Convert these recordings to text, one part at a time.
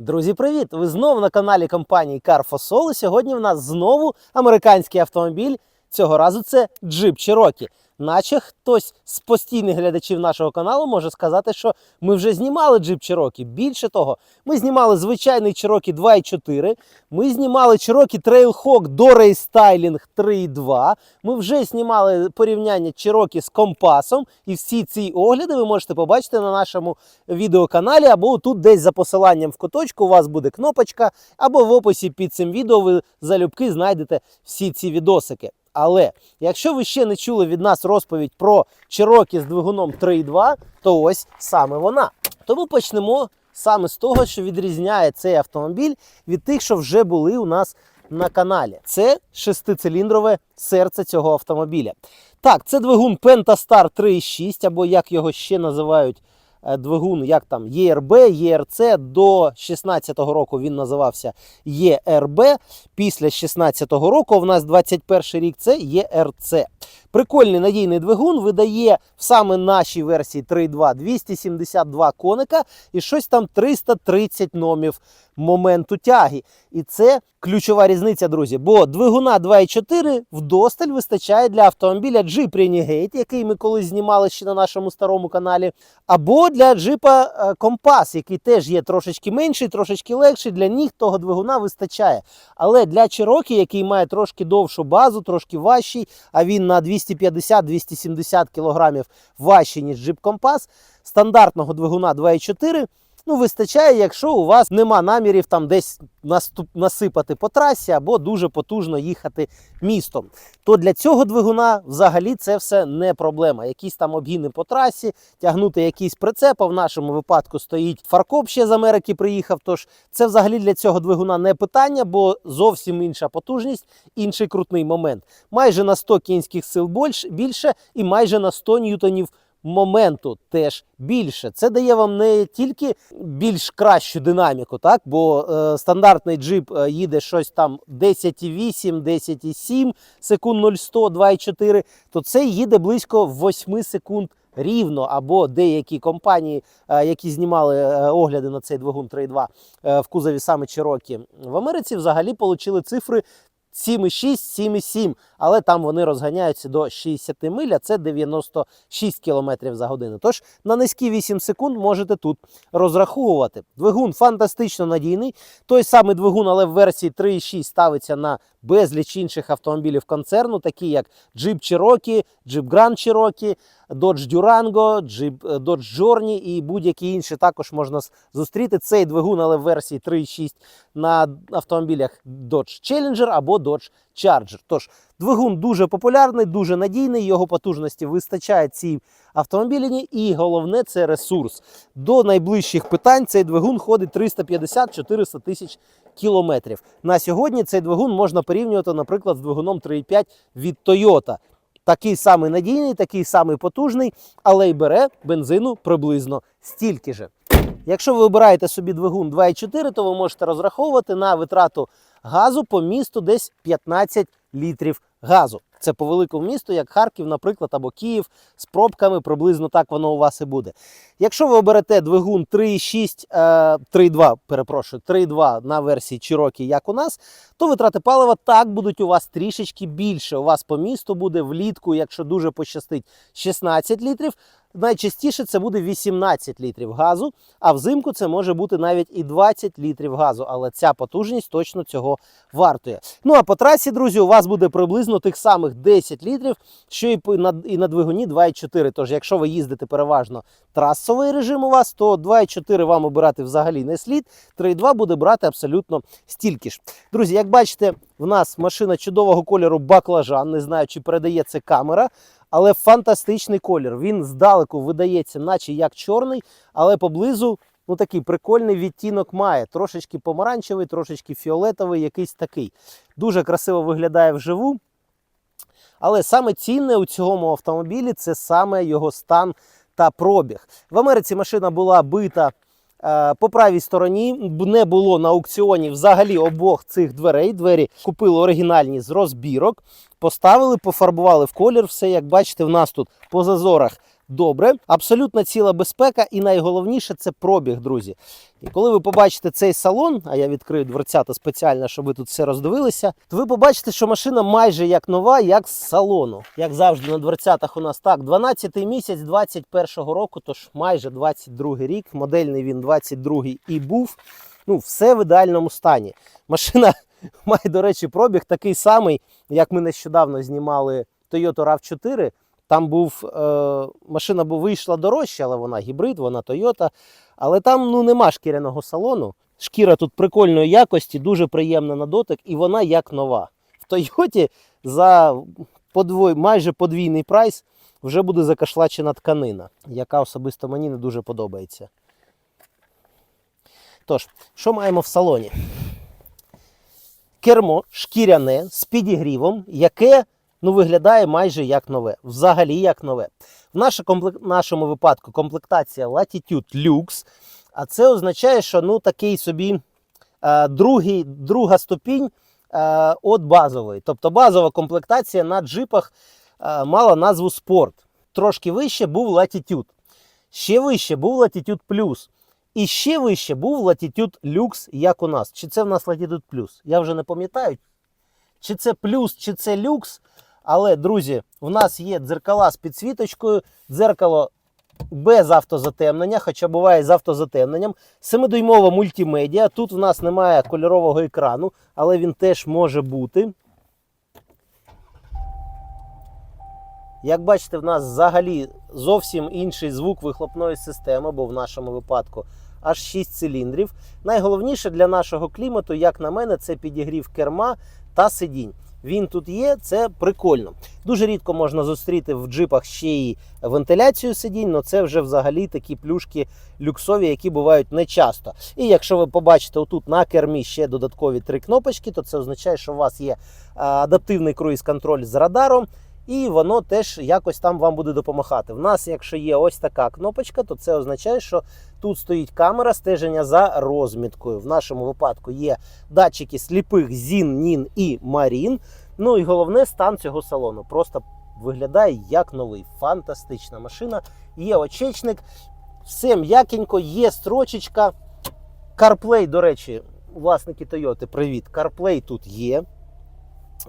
Друзі, привіт! Ви знову на каналі компанії Carfosol. Сьогодні в нас знову американський автомобіль. Цього разу це Jeep Cherokee. Наче хтось з постійних глядачів нашого каналу може сказати, що ми вже знімали Jeep Cherokee. Більше того, ми знімали звичайний Cherokee 2.4, ми знімали Cherokee Trailhawk до Styling 3.2, ми вже знімали порівняння Cherokee з компасом, і всі ці огляди ви можете побачити на нашому відеоканалі, або тут десь за посиланням в куточку. У вас буде кнопочка, або в описі під цим відео ви залюбки знайдете всі ці відосики. Але якщо ви ще не чули від нас розповідь про Cherokee з двигуном 3.2, то ось саме вона. Тому почнемо саме з того, що відрізняє цей автомобіль від тих, що вже були у нас на каналі. Це шестициліндрове серце цього автомобіля. Так, це двигун Pentastar 3.6, або як його ще називають двигун, як там ЄРБ, ЄРЦ. До 16-го року він називався ЄРБ. Після 16-го року, в нас 21 рік, це ERC. Прикольний надійний двигун видає в саме нашій версії 3.2 272 коника і щось там 330 номів моменту тяги. І це ключова різниця, друзі. Бо двигуна 2.4 вдосталь вистачає для автомобіля Jeep Renegade, який ми колись знімали ще на нашому старому каналі, або для джипа е, Compass, який теж є трошечки менший, трошечки легший. Для них того двигуна вистачає. Але для Cherokee, який має трошки довшу базу, трошки важчий, а він на 250-270 кг важче, ніж Jeep Compass, стандартного двигуна 2.4 Ну, вистачає, якщо у вас нема намірів там десь наступ, насипати по трасі або дуже потужно їхати містом. То для цього двигуна взагалі це все не проблема. Якісь там обгіни по трасі, тягнути якийсь прицеп, в нашому випадку стоїть фаркоп ще з Америки приїхав. Тож це взагалі для цього двигуна не питання, бо зовсім інша потужність, інший крутний момент. Майже на 100 кінських сил більше і майже на 100 ньютонів моменту теж більше. Це дає вам не тільки більш кращу динаміку, так? бо е, стандартний джип е, їде щось там 10,8, 10,7 секунд 0,100, 2,4, то це їде близько 8 секунд. Рівно або деякі компанії, е, які знімали е, огляди на цей двигун 3.2 е, в кузові саме Cherokee, в Америці взагалі отримали цифри 7,6, 7,7, але там вони розганяються до 60 миль, а це 96 км за годину. Тож на низькі 8 секунд можете тут розраховувати. Двигун фантастично надійний. Той самий двигун, але в версії 3,6 ставиться на безліч інших автомобілів концерну, такі як Jeep Cherokee, Jeep Grand Cherokee, Dodge Durango, е, Dodge Journey і будь-які інші також можна зустріти. Цей двигун, але в версії 3,6 на автомобілях Dodge Challenger або Dodge Charger. Тож двигун дуже популярний, дуже надійний, його потужності вистачає цій автомобілі, і головне це ресурс. До найближчих питань цей двигун ходить 350-400 тисяч кілометрів. На сьогодні цей двигун можна порівнювати, наприклад, з двигуном 3,5 від Toyota. Такий самий надійний, такий самий потужний, але й бере бензину приблизно стільки же. Якщо ви обираєте собі двигун 2,4, то ви можете розраховувати на витрату газу по місту десь 15 літрів газу. Це по великому місту, як Харків, наприклад, або Київ з пробками, приблизно так воно у вас і буде. Якщо ви оберете двигун 3,6, е, 3,2, перепрошую, 3,2 на версії Чирокі, як у нас, то витрати палива так будуть у вас трішечки більше. У вас по місту буде влітку, якщо дуже пощастить, 16 літрів. Найчастіше це буде 18 літрів газу, а взимку це може бути навіть і 20 літрів газу. Але ця потужність точно цього вартує. Ну а по трасі, друзі, у вас буде приблизно тих самих 10 літрів, що і на, і на двигуні 2,4. Тож, якщо ви їздите переважно трасовий режим у вас, то 2,4 вам обирати взагалі не слід. 3,2 буде брати абсолютно стільки ж. Друзі, як бачите, в нас машина чудового кольору баклажан. Не знаю, чи передає це камера. Але фантастичний колір. Він здалеку видається, наче як чорний, але поблизу ну такий прикольний відтінок має. Трошечки помаранчевий, трошечки фіолетовий, якийсь такий. Дуже красиво виглядає вживу. Але саме цінне у цьому автомобілі це саме його стан та пробіг. В Америці машина була бита по правій стороні, не було на аукціоні взагалі обох цих дверей. Двері купили оригінальні з розбірок, поставили, пофарбували в колір. Все, як бачите, в нас тут по зазорах добре. Абсолютно ціла безпека, і найголовніше це пробіг, друзі. І коли ви побачите цей салон, а я відкрию дверцята спеціально, щоб ви тут все роздивилися, то ви побачите, що машина майже як нова, як з салону. Як завжди на дверцятах у нас так, 12-й місяць 21-го року, тож майже 22-й рік. Модельний він 22-й і був. Ну, все в ідеальному стані. Машина має, до речі, пробіг такий самий, як ми нещодавно знімали Toyota RAV4. Там був е, машина бо вийшла дорожча, але вона гібрид, вона Toyota. Але там ну, нема шкіряного салону. Шкіра тут прикольної якості, дуже приємна на дотик, і вона як нова. В Тойоті за подвой, майже подвійний прайс вже буде закашлачена тканина, яка особисто мені не дуже подобається. Тож, що маємо в салоні? Кермо шкіряне з підігрівом, яке ну, виглядає майже як нове. Взагалі як нове. В наше комплек- нашому випадку комплектація Latitude Lux, а це означає, що ну, такий собі е, другий, друга ступінь е, від базової. Тобто базова комплектація на джипах е, мала назву Sport. Трошки вище був Latitude. Ще вище був Latitude Plus. І ще вище був Latitude Lux, як у нас. Чи це в нас Latitude Plus? Я вже не пам'ятаю. Чи це плюс, чи це люкс. Але, друзі, в нас є дзеркала з підсвіточкою, дзеркало без автозатемнення, хоча буває з автозатемненням. 7-дюймова мультимедіа. Тут в нас немає кольорового екрану, але він теж може бути. Як бачите, в нас взагалі зовсім інший звук вихлопної системи, бо в нашому випадку аж 6 циліндрів. Найголовніше для нашого клімату, як на мене, це підігрів керма та сидінь. Він тут є, це прикольно. Дуже рідко можна зустріти в джипах ще й вентиляцію сидінь, але це вже взагалі такі плюшки люксові, які бувають не часто. І якщо ви побачите отут на кермі ще додаткові три кнопочки, то це означає, що у вас є адаптивний круїз-контроль з радаром. І воно теж якось там вам буде допомагати. В нас, якщо є ось така кнопочка, то це означає, що тут стоїть камера стеження за розміткою. В нашому випадку є датчики сліпих ЗІН, НІН і Марін. Ну і головне стан цього салону. Просто виглядає як новий. Фантастична машина. Є очечник, все м'якенько, є строчечка. CarPlay, до речі, власники Toyota, привіт. CarPlay тут є.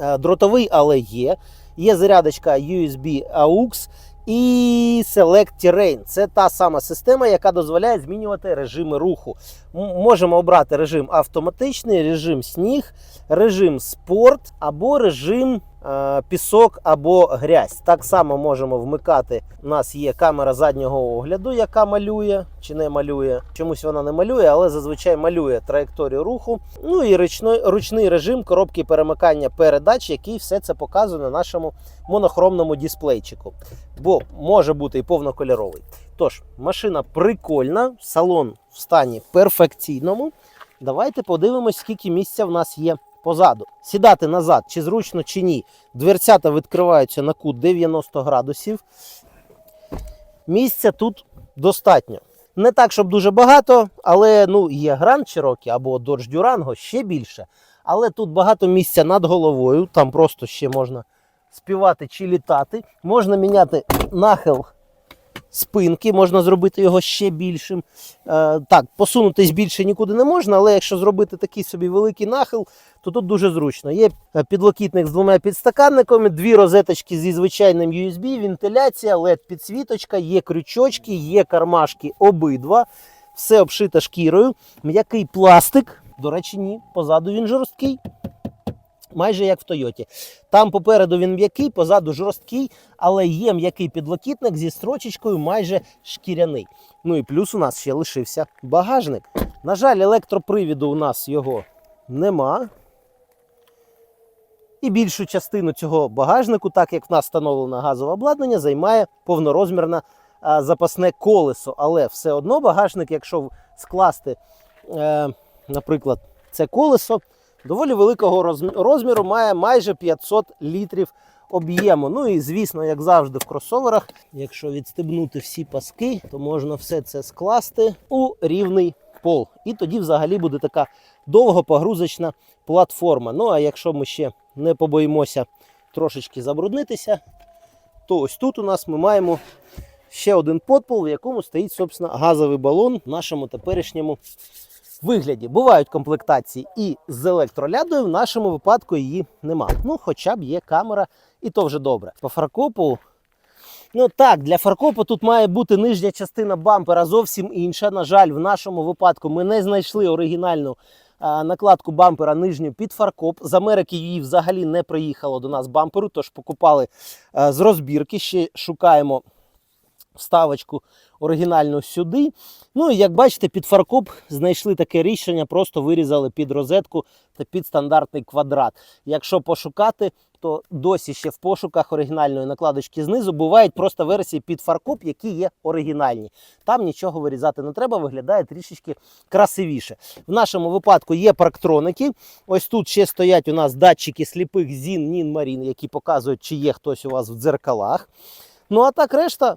Е, Дротовий, але є. Є зарядочка USB AUX і Select Terrain. Це та сама система, яка дозволяє змінювати режими руху. Можемо обрати режим автоматичний, режим сніг, режим спорт або режим пісок або грязь. Так само можемо вмикати. У нас є камера заднього огляду, яка малює чи не малює. Чомусь вона не малює, але зазвичай малює траєкторію руху. Ну і ручний, ручний режим коробки перемикання передач, який все це показує на нашому монохромному дисплейчику. Бо може бути і повнокольоровий. Тож, машина прикольна, салон в стані перфекційному. Давайте подивимось, скільки місця в нас є позаду. Сідати назад, чи зручно, чи ні. Дверцята відкриваються на кут 90 градусів. Місця тут достатньо. Не так, щоб дуже багато, але ну, є Grand Cherokee або Dodge Durango ще більше. Але тут багато місця над головою, там просто ще можна співати чи літати. Можна міняти нахил спинки, можна зробити його ще більшим. Е, так, посунутись більше нікуди не можна, але якщо зробити такий собі великий нахил, то тут дуже зручно. Є е, підлокітник з двома підстаканниками, дві розеточки зі звичайним USB, вентиляція, LED-підсвіточка, є крючочки, є кармашки обидва. Все обшито шкірою. М'який пластик. До речі, ні, позаду він жорсткий. Майже як в Тойоті. Там попереду він м'який, позаду жорсткий, але є м'який підлокітник зі строчечкою майже шкіряний. Ну і плюс у нас ще лишився багажник. На жаль, електропривіду у нас його нема. І більшу частину цього багажнику, так як в нас встановлено газове обладнання, займає повнорозмірне а, запасне колесо. Але все одно багажник, якщо скласти, е, наприклад, це колесо, доволі великого розміру, має майже 500 літрів об'єму. Ну і звісно, як завжди в кросоверах, якщо відстебнути всі паски, то можна все це скласти у рівний пол. І тоді взагалі буде така довгопогрузочна платформа. Ну а якщо ми ще не побоїмося трошечки забруднитися, то ось тут у нас ми маємо ще один подпол, в якому стоїть собственно, газовий балон нашому теперішньому вигляді. Бувають комплектації і з електролядою, в нашому випадку її нема. Ну, хоча б є камера, і то вже добре. По фаркопу. Ну так, для фаркопу тут має бути нижня частина бампера зовсім інша. На жаль, в нашому випадку ми не знайшли оригінальну а, накладку бампера нижню під фаркоп. З Америки її взагалі не приїхало до нас бамперу, тож покупали а, з розбірки. Ще шукаємо вставочку оригінальну сюди. Ну і як бачите, під фаркоп знайшли таке рішення, просто вирізали під розетку та під стандартний квадрат. Якщо пошукати, то досі ще в пошуках оригінальної накладочки знизу бувають просто версії під фаркоп, які є оригінальні. Там нічого вирізати не треба, виглядає трішечки красивіше. В нашому випадку є парктроники. Ось тут ще стоять у нас датчики сліпих ZIN, NIN, Marine, які показують, чи є хтось у вас в дзеркалах. Ну а так решта.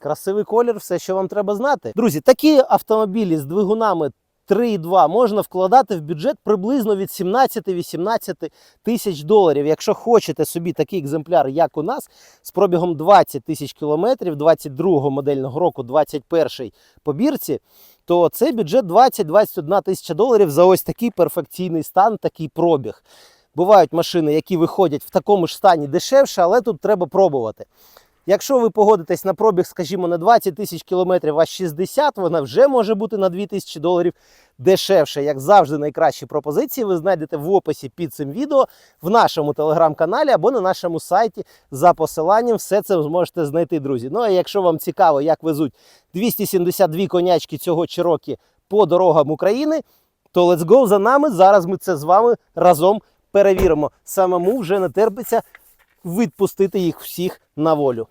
Красивий колір, все, що вам треба знати. Друзі, такі автомобілі з двигунами 3,2 можна вкладати в бюджет приблизно від 17-18 тисяч доларів. Якщо хочете собі такий екземпляр, як у нас, з пробігом 20 тисяч кілометрів, 22 модельного року, 21 по бірці, то це бюджет 20-21 тисяча доларів за ось такий перфекційний стан, такий пробіг. Бувають машини, які виходять в такому ж стані дешевше, але тут треба пробувати. Якщо ви погодитесь на пробіг, скажімо, на 20 тисяч кілометрів, а 60, вона вже може бути на 2 тисячі доларів дешевше. Як завжди, найкращі пропозиції ви знайдете в описі під цим відео в нашому телеграм-каналі або на нашому сайті за посиланням. Все це зможете знайти, друзі. Ну а якщо вам цікаво, як везуть 272 конячки цього Чирокі по дорогам України, то let's go за нами. Зараз ми це з вами разом перевіримо. Самому вже не терпиться відпустити їх всіх на волю.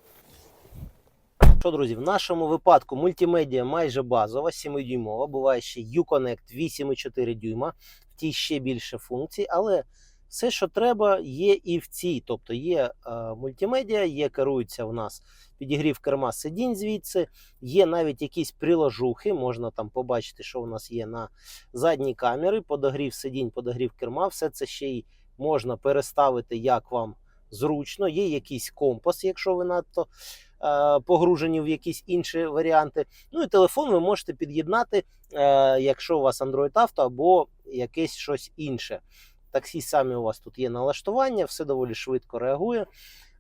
Що, друзі, в нашому випадку мультимедіа майже базова, 7-дюймова. Буває ще Uconnect 8,4 дюйма, в тій ще більше функцій, але все, що треба, є і в цій. Тобто є е, мультимедіа, є керується в нас підігрів керма сидінь звідси, є навіть якісь приложухи, можна там побачити, що у нас є на задній камері, подогрів сидінь, подогрів керма, все це ще й можна переставити, як вам зручно. Є якийсь компас, якщо ви надто погружені в якісь інші варіанти. Ну і телефон ви можете під'єднати, е, якщо у вас Android Auto або якесь щось інше. Таксі самі у вас тут є налаштування, все доволі швидко реагує.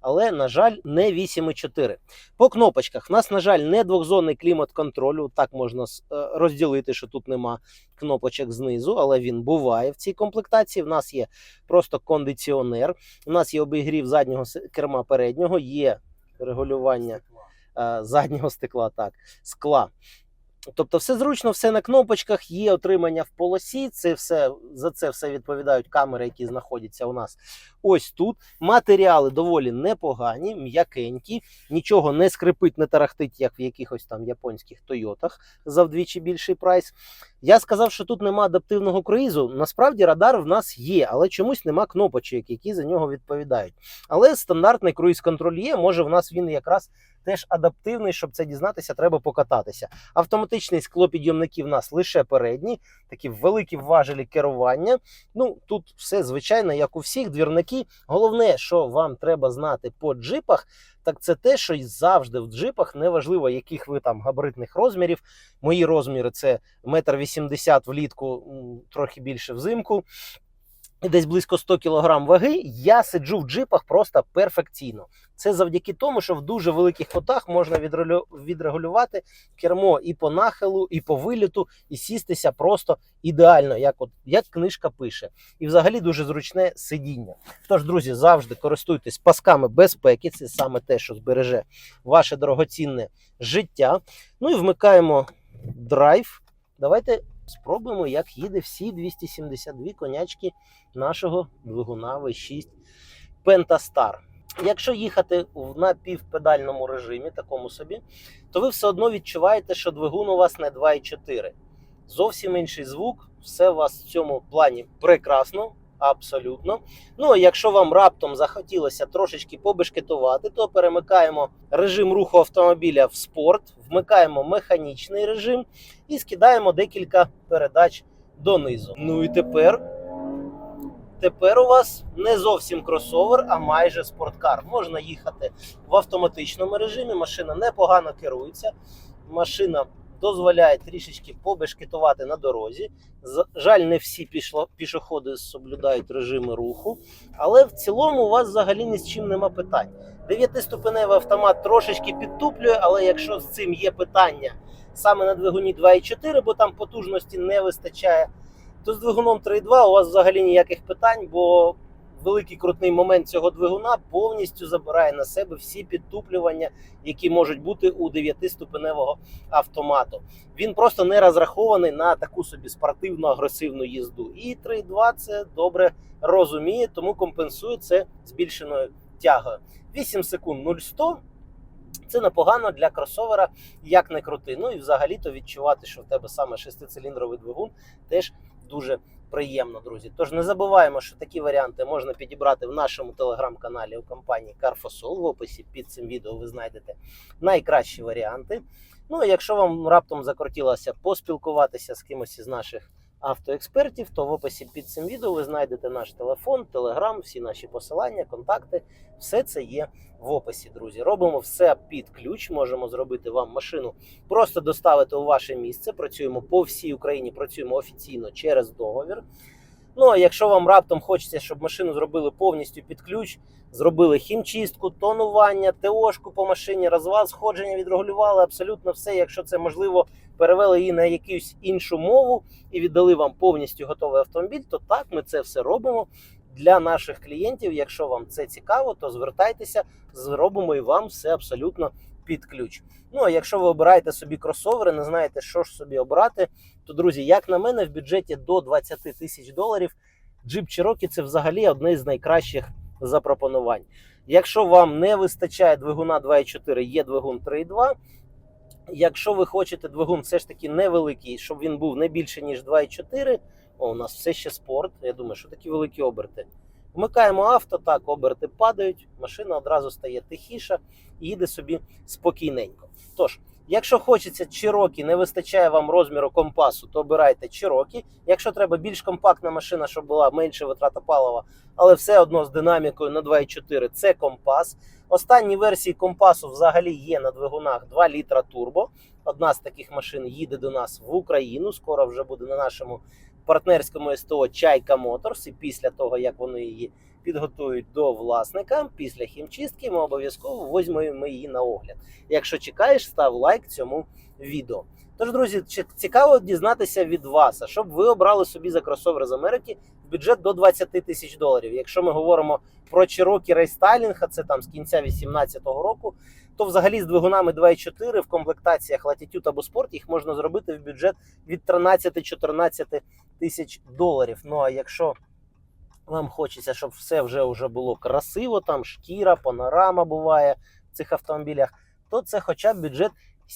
Але, на жаль, не 8,4. По кнопочках. В нас, на жаль, не двохзонний клімат-контролю. Так можна е, розділити, що тут нема кнопочок знизу, але він буває в цій комплектації. В нас є просто кондиціонер. У нас є обігрів заднього керма переднього, є регулювання е, заднього стекла, так, скла. Тобто, все зручно, все на кнопочках, є отримання в полосі. Це все за це все відповідають камери, які знаходяться у нас ось тут. Матеріали доволі непогані, м'якенькі, нічого не скрипить, не тарахтить, як в якихось там японських Тойотах за вдвічі більший прайс. Я сказав, що тут нема адаптивного круїзу. Насправді радар в нас є, але чомусь нема кнопочок, які за нього відповідають. Але стандартний круїз-контроль є. Може, в нас він якраз теж адаптивний, щоб це дізнатися, треба покататися. Автоматичний склопідйомники в нас лише передні, такі великі важелі керування. Ну тут все звичайно, як у всіх двірники. Головне, що вам треба знати по джипах, так це те, що завжди в джипах, неважливо, яких ви там габаритних розмірів. Мої розміри це метр вісімдесят влітку, трохи більше взимку. Десь близько 100 кг ваги, я сиджу в джипах просто перфекційно. Це завдяки тому, що в дуже великих котах можна відрегулювати кермо і по нахилу, і по виліту, і сістися просто ідеально, як от як книжка пише. І взагалі дуже зручне сидіння. Тож, друзі, завжди користуйтесь пасками безпеки. Це саме те, що збереже ваше дорогоцінне життя. Ну і вмикаємо драйв. Давайте спробуємо, як їде всі 272 конячки нашого двигуна V6 Pentastar. Якщо їхати в напівпедальному режимі, такому собі, то ви все одно відчуваєте, що двигун у вас не 2,4. Зовсім інший звук, все у вас в цьому плані прекрасно, абсолютно. Ну, а якщо вам раптом захотілося трошечки побешкетувати, то перемикаємо режим руху автомобіля в спорт, вмикаємо механічний режим і скидаємо декілька передач донизу. Ну і тепер Тепер у вас не зовсім кросовер, а майже спорткар. Можна їхати в автоматичному режимі. Машина непогано керується. Машина дозволяє трішечки побешкетувати на дорозі. Жаль, не всі пішоходи соблюдають режими руху, але в цілому у вас взагалі ні з чим нема питань. Дев'ятиступеневий автомат трошечки підтуплює, але якщо з цим є питання саме на двигуні 2.4, бо там потужності не вистачає, то з двигуном 3.2 у вас взагалі ніяких питань, бо великий крутний момент цього двигуна повністю забирає на себе всі підтуплювання, які можуть бути у 9-ступеневого автомату. Він просто не розрахований на таку собі спортивну агресивну їзду. І 3.2 це добре розуміє, тому компенсує це збільшеною тягою. 8 секунд 0-100 це непогано для кросовера, як не крути. Ну і взагалі-то відчувати, що в тебе саме шестициліндровий двигун, теж дуже приємно, друзі. Тож не забуваємо, що такі варіанти можна підібрати в нашому телеграм-каналі у компанії Carfosol. В описі під цим відео ви знайдете найкращі варіанти. Ну, а якщо вам раптом закортілося поспілкуватися з кимось із наших автоекспертів, то в описі під цим відео ви знайдете наш телефон, телеграм, всі наші посилання, контакти. Все це є в описі, друзі. Робимо все під ключ. Можемо зробити вам машину, просто доставити у ваше місце. Працюємо по всій Україні, працюємо офіційно через договір. Ну а якщо вам раптом хочеться, щоб машину зробили повністю під ключ, зробили хімчистку, тонування, ТОшку по машині, розвал, сходження відрегулювали, абсолютно все. Якщо це можливо, перевели її на якусь іншу мову і віддали вам повністю готовий автомобіль, то так ми це все робимо для наших клієнтів. Якщо вам це цікаво, то звертайтеся, зробимо і вам все абсолютно під ключ. Ну а якщо ви обираєте собі кросовери, не знаєте, що ж собі обрати, то друзі, як на мене, в бюджеті до 20 тисяч доларів Jeep Cherokee це взагалі одне з найкращих запропонувань. Якщо вам не вистачає двигуна 2.4, є двигун 3.2. Якщо ви хочете двигун все ж таки невеликий, щоб він був не більше, ніж 2.4, о, у нас все ще спорт. Я думаю, що такі великі оберти. Вмикаємо авто, так, оберти падають, машина одразу стає тихіша і їде собі спокійненько. Тож, якщо хочеться Cherokee, не вистачає вам розміру компасу, то обирайте Cherokee. Якщо треба більш компактна машина, щоб була менша витрата палива, але все одно з динамікою на 2.4, це компас. Останні версії компасу взагалі є на двигунах 2 літра турбо. Одна з таких машин їде до нас в Україну. Скоро вже буде на нашому партнерському СТО Чайка Моторс. І після того, як вони її підготують до власника, після хімчистки ми обов'язково візьмемо її на огляд. Якщо чекаєш, став лайк цьому відео. Тож, друзі, цікаво дізнатися від вас, а щоб ви обрали собі за кросовер з Америки бюджет до 20 тисяч доларів. Якщо ми говоримо про Cherokee Restyling, а це там з кінця 2018 року, то взагалі з двигунами 2.4 в комплектаціях Latitude або Sport їх можна зробити в бюджет від 13-14 тисяч доларів. Ну а якщо вам хочеться, щоб все вже, вже було красиво, там шкіра, панорама буває в цих автомобілях, то це хоча б бюджет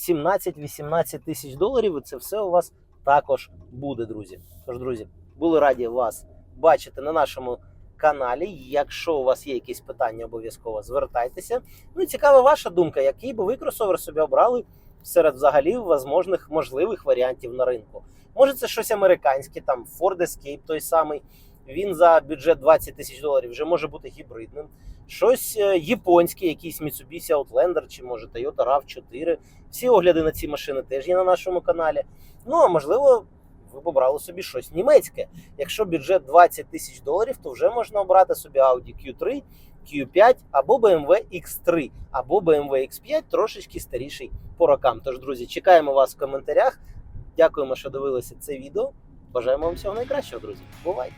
17-18 тисяч доларів, і це все у вас також буде, друзі. Тож, друзі, були раді вас бачити на нашому каналі. Якщо у вас є якісь питання, обов'язково звертайтеся. Ну і цікава ваша думка, який би ви кросовер собі обрали серед взагалі возможних можливих варіантів на ринку. Може, це щось американське, там Ford Escape той самий. Він за бюджет 20 тисяч доларів вже може бути гібридним. Щось е, японське, якийсь Mitsubishi Outlander чи може Toyota RAV4. Всі огляди на ці машини теж є на нашому каналі. Ну а можливо, ви б обрали собі щось німецьке. Якщо бюджет 20 тисяч доларів, то вже можна обрати собі Audi Q3, Q5 або BMW X3, або BMW X5, трошечки старіший по рокам. Тож, друзі, чекаємо вас в коментарях. Дякуємо, що дивилися це відео. Бажаємо вам всього найкращого, друзі. Бувайте!